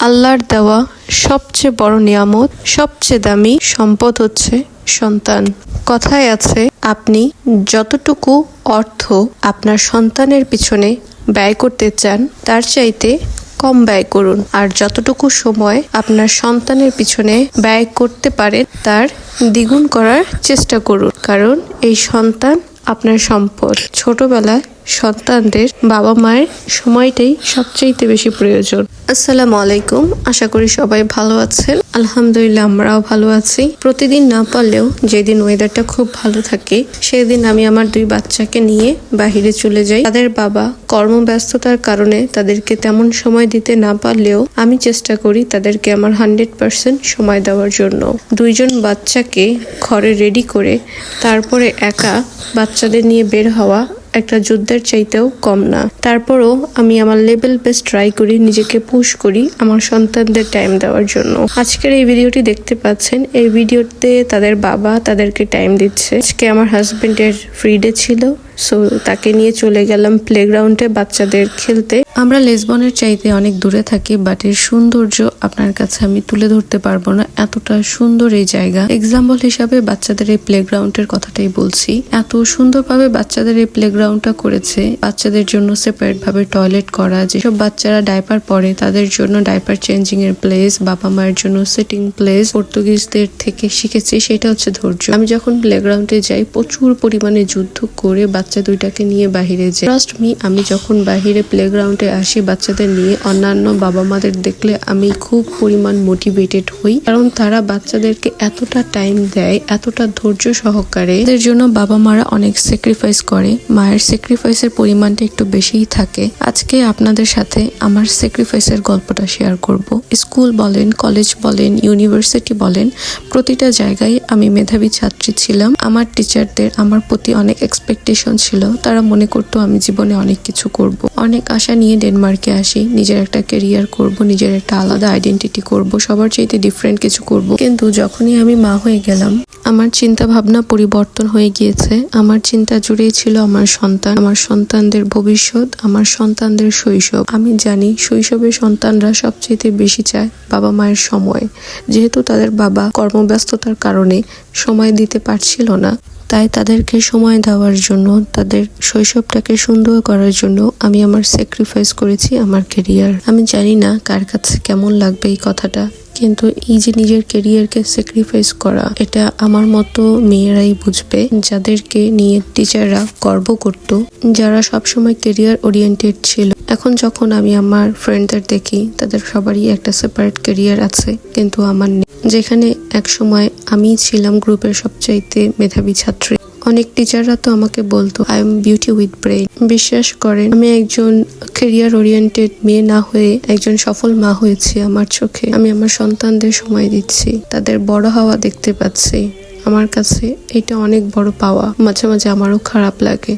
আল্লাহর দেওয়া সবচেয়ে বড় নিয়ামত, সবচেয়ে দামি সম্পদ হচ্ছে সন্তান। কথায় আছে, আপনি যতটুকু অর্থ আপনার সন্তানের পিছনে ব্যয় করতে চান, তার চাইতে কম ব্যয় করুন। আর যতটুকু সময় আপনার সন্তানের পিছনে ব্যয় করতে পারেন, তার দ্বিগুণ করার চেষ্টা করুন। কারণ এই সন্তান আপনার সম্পদ। ছোটবেলায় সন্তানদের বাবা মায়ের সময়টাই সবচেয়ে বেশি প্রয়োজন। আসসালামু আলাইকুম, আশা করি সবাই ভালো আছেন। আলহামদুলিল্লাহ, আমরাও ভালো আছি। প্রতিদিন না পারলেও যেদিন ওয়েদারটা খুব ভালো থাকে, সেদিন আমি আমার দুই বাচ্চাকে নিয়ে বাহিরে চলে যাই। তাদের বাবা কর্মব্যস্ততার কারণে তাদেরকে তেমন সময় দিতে না পারলেও আমি চেষ্টা করি তাদেরকে আমার হান্ড্রেড পার্সেন্ট সময় দেওয়ার জন্য। দুইজন বাচ্চাকে ঘরে রেডি করে তারপরে একা বাচ্চাদের নিয়ে বের হওয়া একটা যুদ্ধের চাইতেও কম না। তারপরও আমি আমার লেভেল বেস্ট ট্রাই করি, নিজেকে পুশ করি আমার সন্তানদের টাইম দেওয়ার জন্য। আজকের এই ভিডিওটি দেখতে পাচ্ছেন, এই ভিডিওতে তাদের বাবা তাদেরকে টাইম দিচ্ছে। আজকে আমার হাজবেন্ডের ফ্রি ডে ছিল। সো তাকে নিয়ে চলে গেলাম প্লেগ্রাউন্ডে বাচ্চাদের খেলতে। আমরা লেসবনের চাইতে অনেক দূরে থাকি বাট এর সৌন্দর্য আপনার কাছে আমি তুলে ধরতে পারব না। এতটা সুন্দর এই জায়গা। এক্সাম্পল হিসাবে বাচ্চাদের এই প্লেগ্রাউন্ডের কথাটাই বলছি। এত সুন্দরভাবে বাচ্চাদের এই প্লেগ্রাউন্ডটা করেছে। বাচ্চাদের জন্য সেপারেট ভাবে টয়লেট করা, যেসব বাচ্চারা ডাইপার পরে, তাদের জন্য ডাইপার চেঞ্জিং এর প্লেস বাবা মায়ের জন্য সিটিং প্লেস পর্তুগিজদের থেকে শিখেছি, সেটা হচ্ছে ধৈর্য। আমি যখন প্লেগ্রাউন্ডে যাই, প্রচুর পরিমাণে যুদ্ধ করে বাচ্চা দুইটাকে নিয়ে বাহিরে যাই ট্রাস্ট মি আমি যখন বাহিরে প্লেগ্রাউন্ডে আসি, বাচ্চাদের নিয়ে অন্যান্য বাবা মাদের দেখলে আমি খুব পরিমাণ মোটিভেটেড হই। কারণ তারা বাচ্চাদেরকে এতটা টাইম দেয়, এতটা ধৈর্য সহকারে। এদের জন্য বাবা মারা অনেক স্যাক্রিফাইস করে। মায়ের স্যাক্রিফাইসের পরিমাণটা একটু বেশিই থাকে। আজকে আপনাদের সাথে আমার স্যাক্রিফাইসের গল্পটা শেয়ার করব। স্কুল বলেন কলেজ বলেন ইউনিভার্সিটি বলেন, প্রতিটা জায়গায় আমি মেধাবী ছাত্রী ছিলাম। আমার টিচারদের আমার প্রতি অনেক এক্সপেকটেশন ছিল, তারা মনে করতো, আমি জীবনে অনেক কিছু করব। অনেক আশা নিয়ে ডেনমার্কে আসি। নিজের একটা ক্যারিয়ার করব, নিজের একটা আলাদা আইডেন্টিটি করব, সবার চাইতে ডিফারেন্ট কিছু করব। কিন্তু যখনই আমি মা হয়ে গেলাম, আমার চিন্তা ভাবনা পরিবর্তন হয়ে গিয়েছে। আমার চিন্তা জুড়েই ছিল আমার সন্তান, আমার সন্তানদের ভবিষ্যৎ, আমার সন্তানদের শৈশব। আমি জানি, শৈশবে সন্তানরা সবচেয়ে বেশি চায় বাবা মায়ের সময়। যেহেতু তাদের বাবা কর্মব্যস্ততার কারণে সময় দিতে পারছিল না। তাই তাদেরকে সময় দেওয়ার জন্য, তাদের শৈশবটাকে সুন্দর করার জন্য আমি আমার স্যাক্রিফাইস করেছি আমার কেরিয়ার আমি জানি না কার কাছে কেমন লাগবে এই কথাটা, কিন্তু এই যে নিজের কেরিয়ারকে স্যাক্রিফাইস করা, এটা আমার মতো মেয়েরাই বুঝবে। যাদেরকে নিয়ে টিচাররা গর্ব করত, যারা সবসময় কেরিয়ার ওরিয়েন্টেড ছিল। এখন যখন আমি আমার ফ্রেন্ডদের দেখি, তাদের সবারই একটা সেপারেট কেরিয়ার আছে, কিন্তু আমার যেখানে এক সময় আমি ছিলাম গ্রুপের সবচাইতে মেধাবী ছাত্রী। অনেক টিচাররা তো আমাকে বলতো I am beauty with brain বিশ্বাস করেন, আমি একজন কেরিয়ার ওরিয়েন্টেড মেয়ে না হয়ে একজন সফল মা হয়েছি আমার চোখে। আমি আমার সন্তানদের সময় দিচ্ছি, তাদের বড় হওয়া দেখতে পাচ্ছি। আমার কাছে এটা অনেক বড় পাওয়া, মাঝে মাঝে আমারও খারাপ লাগে।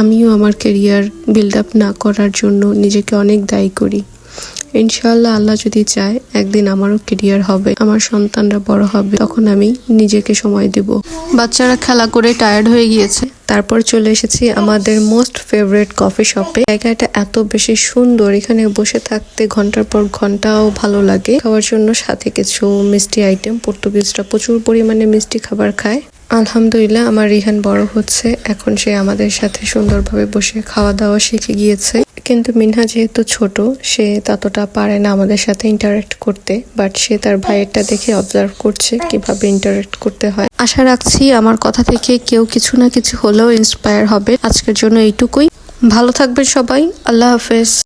আমিও আমার কেরিয়ার বিল্ড আপ না করার জন্য নিজেকে অনেক দায়ী করি। ইনশাআল্লাহ আল্লাহ যদি চায়, একদিন আমারও কেরিয়ার হবে, আমার সন্তানরা বড় হবে, তখন আমি নিজেকে সময় দেব। বাচ্চারা খেলা করে টায়ার্ড হয়ে গিয়েছে। তারপর চলে এসেছি আমাদের মোস্ট ফেভারিট কফি শপে জায়গাটা এত বেশি সুন্দর, এখানে বসে থাকতে ঘণ্টার পর ঘন্টাও ভালো লাগে। খাওয়ার জন্য সাথে কিছু মিষ্টি আইটেম পর্তুগিজরা প্রচুর পরিমাণে মিষ্টি খাবার খায়। আলহামদুলিল্লাহ, আমার রিহান বড় হচ্ছে। এখন সে আমাদের সাথে সুন্দরভাবে বসে খাওয়া দাওয়া শিখে গিয়েছে। কিন্তু মিনহা যেহেতু ছোট, সে ততটা পারে না আমাদের সাথে ইন্টারেক্ট করতে বাট সে তার ভাইয়েরটা দেখে অবজার্ভ করছে কীভাবে ইন্টারেক্ট করতে হয়। আশা রাখছি আমার কথা থেকে কেউ কিছু না কিছু হলেও ইন্সপায়ার হবে। আজকের জন্য এইটুকুই। ভালো থাকবেন সবাই। আল্লাহ হাফেজ।